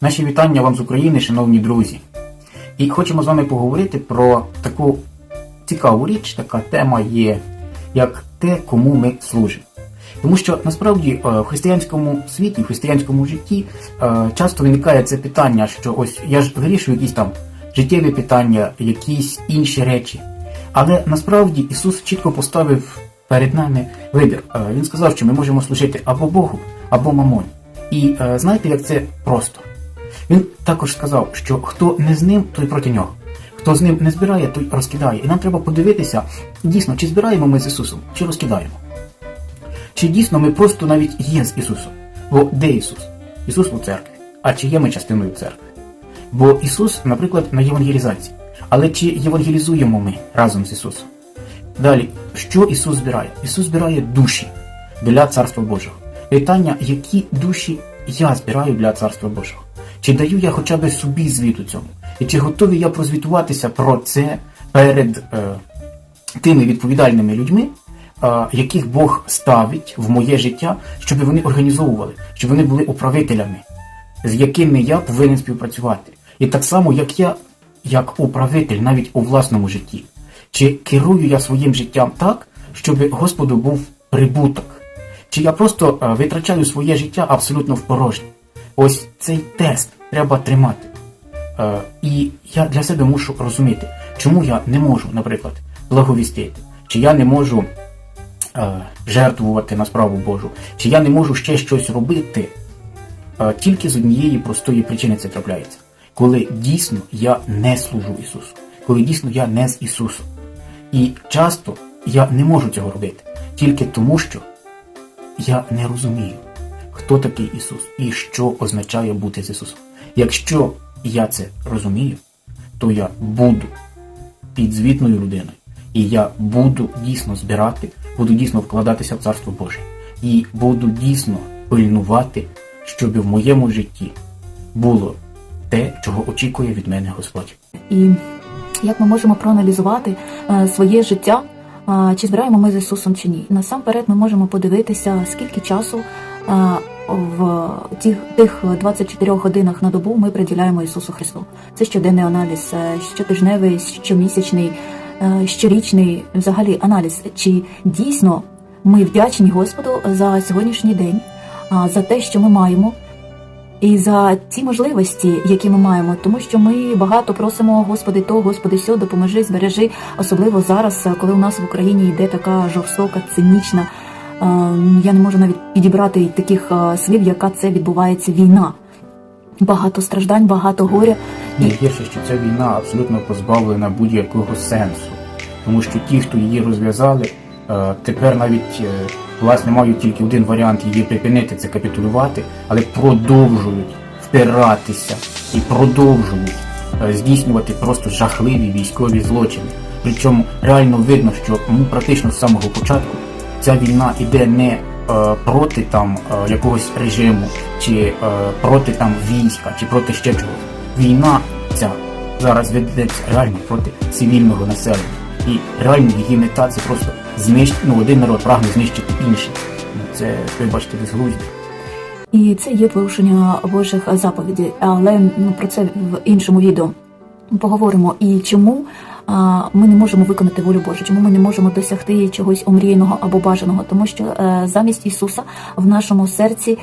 Наші вітання вам з України, шановні друзі. І хочемо з вами поговорити про таку цікаву річ, така тема є, як те, кому ми служимо. Тому що насправді е, в християнському світі, в християнському житті е, часто виникає це питання, що ось я ж вирішую якісь там життєві питання, якісь інші речі. Але насправді Ісус чітко поставив перед нами вибір. Е, Він сказав, що ми можемо служити або Богу, або мамоні. І знаєте, як це просто? Він також сказав, що хто не з ним, той проти нього. Хто з ним не збирає, той розкидає. І нам треба подивитися, дійсно, чи збираємо ми з Ісусом, чи розкидаємо. Чи дійсно ми просто навіть є з Ісусом? Бо де Ісус? Ісус у церкві. А чи є ми частиною церкви? Бо Ісус, наприклад, на євангелізації. Але чи євангелізуємо ми разом з Ісусом? Далі, що Ісус збирає? Ісус збирає душі для Царства Божого. Питання, які душі я збираю для Царства Божого? Чи даю я хоча б собі звіт у цьому? І чи готовий я прозвітуватися про це перед е, тими відповідальними людьми, е, яких Бог ставить в моє життя, щоб вони організовували, щоб вони були управителями, з якими я повинен співпрацювати. І так само, як я, як управитель, навіть у власному житті. Чи керую я своїм життям так, щоб Господу був прибуток? Чи я просто е, витрачаю своє життя абсолютно в порожнє? Ось цей тест треба тримати. Е, і я для себе мушу розуміти, чому я не можу, наприклад, благовістити, чи я не можу е, жертвувати на справу Божу, чи я не можу ще щось робити. Е, тільки з однієї простої причини це трапляється. Коли дійсно я не служу Ісусу, коли дійсно я не з Ісусом. І часто я не можу цього робити тільки тому, що я не розумію, хто такий Ісус і що означає бути з Ісусом. Якщо я це розумію, то я буду підзвітною людиною, і я буду дійсно збирати, буду дійсно вкладатися в Царство Боже, і буду дійсно пильнувати, щоб в моєму житті було те, чого очікує від мене Господь. І як ми можемо проаналізувати е, своє життя, е, чи збираємо ми з Ісусом чи ні. Насамперед ми можемо подивитися, скільки часу е, в тих, тих 24 годинах на добу ми приділяємо Ісусу Христу. Це щоденний аналіз, е, щотижневий, щомісячний, е, щорічний взагалі аналіз. Чи дійсно ми вдячні Господу за сьогоднішній день, за те, що ми маємо. І за ті можливості, які ми маємо, тому що ми багато просимо Господи, то, Господи, сьо, допоможи, збережи, особливо зараз, коли у нас в Україні йде така жорстока, цинічна. Е, Я не можу навіть підібрати таких е, слів, яка це відбувається війна. Багато страждань, багато горя. Найгірше, що ця війна абсолютно позбавлена будь-якого сенсу, тому що ті, хто її розв'язали, е, тепер навіть власне мають тільки один варіант її припинити це капітулювати, але продовжують впиратися і продовжують здійснювати просто жахливі військові злочини. Причому реально видно, що ну, практично з самого початку ця війна іде не е, проти там е, якогось режиму, чи е, проти там війська, чи проти ще чогось. Війна ця зараз ведеться реально проти цивільного населення. І реально її мета це просто знищити, ну один народ прагне знищити інший. Ну, Це, вибачте, безглуздя. І це є порушення Божих заповідей, але ну, про це в іншому відео поговоримо. І чому ми не можемо виконати волю Божу, чому ми не можемо досягти чогось омріяного або бажаного, тому що е, замість Ісуса в нашому серці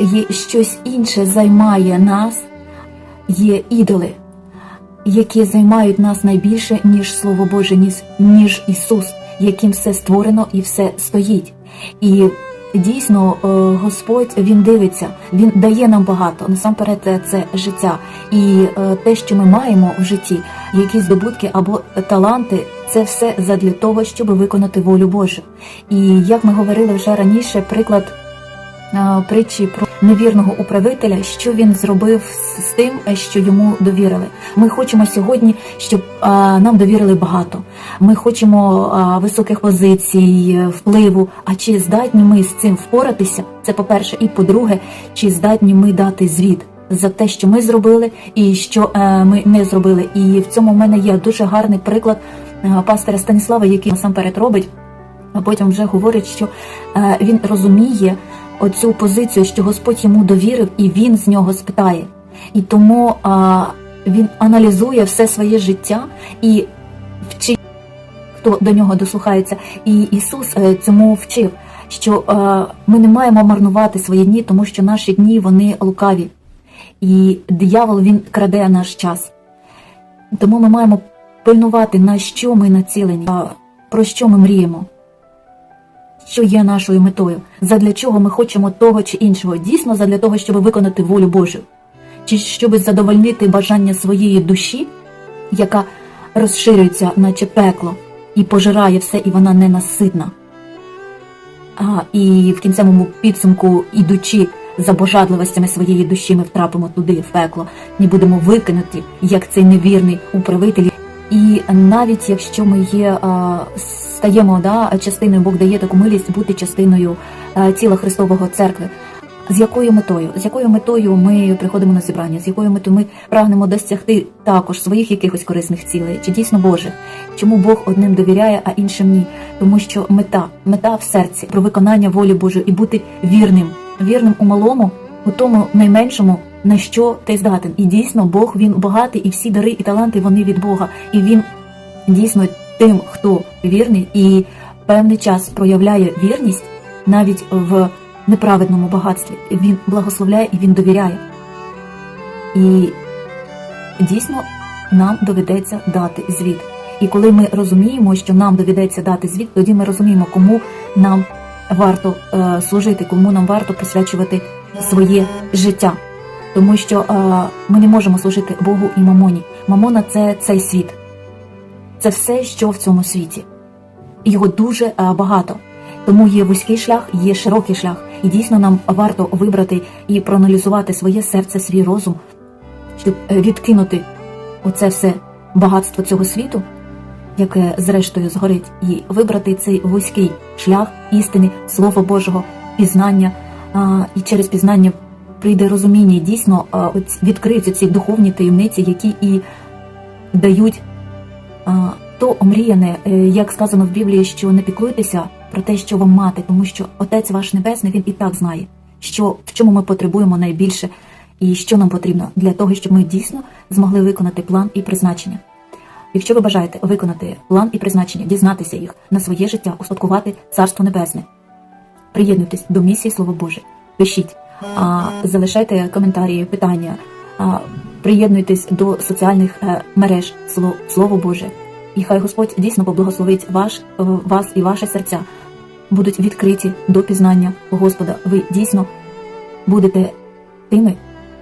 є щось інше займає нас, є ідоли. Які займають нас найбільше, ніж Слово Боже, ніж Ісус, яким все створено і все стоїть. І дійсно е, Господь Він дивиться, Він дає нам багато. Насамперед, е, це життя. І е, те, що ми маємо в житті, якісь здобутки або таланти, це все задля того, щоб виконати волю Божу. І як ми говорили вже раніше, приклад притчі про невірного управителя, що він зробив з тим, е, що йому довірили. Ми хочемо сьогодні, щоб е, нам довірили багато. Ми хочемо е, високих позицій, е, впливу. А чи здатні ми з цим впоратися? Це по-перше, і по-друге, чи здатні ми дати звіт за те, що ми зробили, і що е, ми не зробили. І в цьому в мене є дуже гарний приклад е, пастора Станіслава, який насамперед робить. А потім вже говорить, що е, він розуміє, оцю позицію, що Господь йому довірив, і він з нього спитає. І тому а, він аналізує все своє життя і вчить, хто до нього дослухається. І Ісус е, цьому вчив, що е, ми не маємо марнувати свої дні, тому що наші дні вони лукаві. І диявол він краде наш час. Тому ми маємо пильнувати, на що ми націлені, про що ми мріємо, що є нашою метою, задля чого ми хочемо того чи іншого. Дійсно, задля того, щоб виконати волю Божу, чи щоб задовольнити бажання своєї душі, яка розширюється, наче пекло, і пожирає все, і вона ненаситна. А, і в кінцевому підсумку, ідучи за божадливостями своєї душі, ми втрапимо туди, в пекло, і будемо викинуті, як цей невірний управитель. І навіть якщо ми є, стаємо да, частиною, Бог дає таку милість бути частиною а, тіла Христового церкви. З якою метою? З якою метою ми приходимо на зібрання? З якою метою ми прагнемо досягти також своїх якихось корисних цілей, чи дійсно Божих? Чому Бог одним довіряє, а іншим ні? Тому що мета, мета в серці про виконання волі Божої і бути вірним, вірним у малому, у тому найменшому, на що ти здатен. І дійсно Бог він багатий, і всі дари і таланти вони від Бога. І він дійсно тим, хто вірний, і певний час проявляє вірність навіть в неправедному багатстві. Він благословляє і він довіряє. І дійсно нам доведеться дати звіт. І коли ми розуміємо, що нам доведеться дати звіт, тоді ми розуміємо, кому нам варто е, служити, кому нам варто присвячувати своє життя. Тому що е, ми не можемо служити Богу і мамоні. Мамона це цей світ, це все, що в цьому світі. Його дуже е, багато. Тому є вузький шлях, є широкий шлях. І дійсно нам варто вибрати і проаналізувати своє серце, свій розум, щоб е, відкинути оце все багатство цього світу, яке зрештою згорить, і вибрати цей вузький шлях істини, Слова Божого, пізнання. А, і через пізнання прийде розуміння, і дійсно відкриються ці духовні таємниці, які і дають то омріяне, е, як сказано в Біблії, що не піклуйтеся про те, що вам мати, тому що Отець ваш Небесний він і так знає, що в чому ми потребуємо найбільше і що нам потрібно для того, щоб ми дійсно змогли виконати план і призначення. Якщо ви бажаєте виконати план і призначення, дізнатися їх на своє життя, успадкувати Царство Небесне, приєднуйтесь до місії Слово Боже, пишіть, залишайте коментарі, питання, приєднуйтесь до соціальних е, мереж Слово, Боже. І хай Господь дійсно поблагословить ваш, е, вас і ваше серця будуть відкриті до пізнання Господа. Ви дійсно будете тими,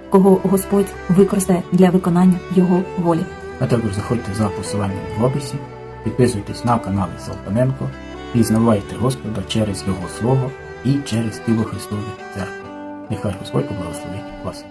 кого Господь використає для виконання Його волі. А також заходьте за посиланням в описі, підписуйтесь на канал Салпаненко, пізнавайте Господа через Його Слово і через тіло Христове Церкви. Нехай Господь поблагословить вас.